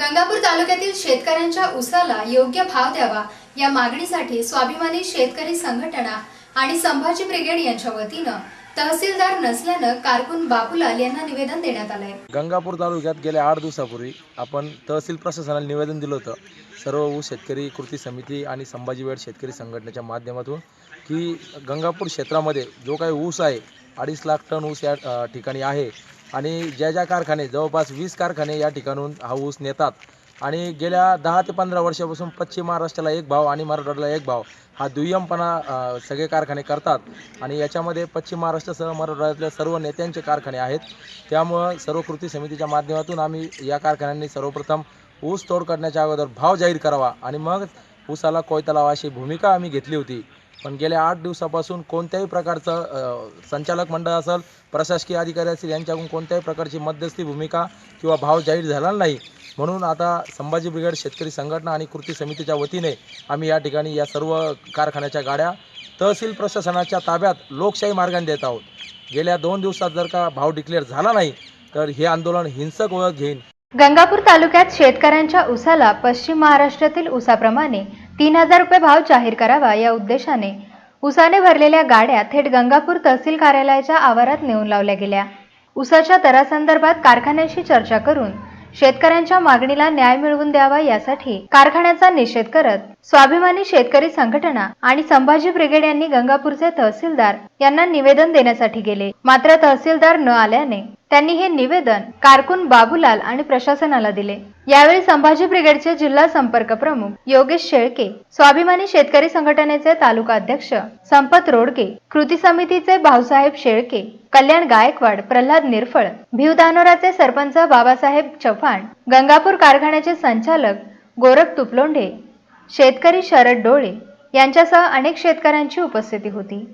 गंगापूर तालुक्यातील शेतकऱ्यांच्या उसाला योग्य भाव द्यावा या मागणीसाठी स्वाभिमानी शेतकरी संघटना आणि संभाजी ब्रिगेड यांच्या वतीनं तहसीलदार नसल्यानं कारकून बापूलाल यांना निवेदन देण्यात आलंय. गंगापूर तालुक्यात गेल्या आठ दिवसापूर्वी आपण तहसील प्रशासनाला निवेदन दिलं होतं. सर्व ऊस शेतकरी कृती समिती आणि संभाजी वेड शेतकरी संघटनेच्या माध्यमातून की गंगापूर क्षेत्रामध्ये जो काही ऊस आहे अडीच लाख टन ऊस या ठिकाणी आहे. आणि ज्या ज्या कारखाने जवळपास वीस कारखाने या ठिकाणून हा ऊस नेतात. आणि गेल्या दहा ते पंधरा वर्षापासून पश्चिम महाराष्ट्राला एक भाव आणि मराठवाड्याला एक भाव हा दुय्यमपणा सगळे कारखाने करतात. आणि याच्यामध्ये पश्चिम महाराष्ट्रासह मराठवाड्यातल्या सर्व नेत्यांचे कारखाने आहेत. त्यामुळं सर्व कृती समितीच्या माध्यमातून आम्ही या कारखान्यांनी सर्वप्रथम ऊस तोड करण्याच्या अगोदर भाव जाहीर करावा. आणि मग ऊसाला कोयता लावा अशी भूमिका आम्ही घेतली होती. पण गेल्या आठ दिवसापासून कोणत्याही प्रकारचं संचालक मंडळ असेल प्रशासकीय अधिकारी असतील यांच्याकडून कोणत्याही प्रकारची मध्यस्थी भूमिका किंवा भाव जाहीर झाला नाही. म्हणून आता संभाजी ब्रिगेड शेतकरी संघटना आणि कृती समितीच्या वतीने आम्ही या ठिकाणी या सर्व कारखान्याच्या गाड्या तहसील प्रशासनाच्या ताब्यात लोकशाही मार्गाने देत आहोत. गेल्या दोन दिवसात जर का भाव डिक्लेअर झाला नाही तर हे आंदोलन हिंसक ओळख घेईन. गंगापूर तालुक्यात शेतकऱ्यांच्या उसाला पश्चिम महाराष्ट्रातील उसाप्रमाणे तीन हजार रुपये भाव जाहीर करावा या उद्देशाने उसाने भरलेल्या गाड्या थेट गंगापूर तहसील कार्यालयाच्या आवारात नेऊन लावल्या गेल्या. उसाच्या दरासंदर्भात कारखान्याशी चर्चा करून शेतकऱ्यांच्या मागणीला न्याय मिळवून द्यावा यासाठी कारखान्याचा निषेध करत स्वाभिमानी शेतकरी संघटना आणि संभाजी ब्रिगेड यांनी गंगापूरचे तहसीलदार यांना निवेदन देण्यासाठी गेले. मात्र तहसीलदार न आल्याने त्यांनी हे निवेदन कारकून बाबूलाल आणि प्रशासनाला दिले. यावेळी संभाजी ब्रिगेडचे जिल्हा संपर्क प्रमुख योगेश शेळके स्वाभिमानी शेतकरी संघटनेचे तालुका अध्यक्ष संपत रोडके कृती समितीचे भाऊसाहेब शेळके कल्याण गायकवाड प्रल्हाद निरफळ भिवदानोराचे सरपंच बाबासाहेब चव्हाण गंगापूर कारखान्याचे संचालक गोरख तुपलोंढे शेतकरी शरद डोळे यांच्यासह अनेक शेतकऱ्यांची उपस्थिती होती.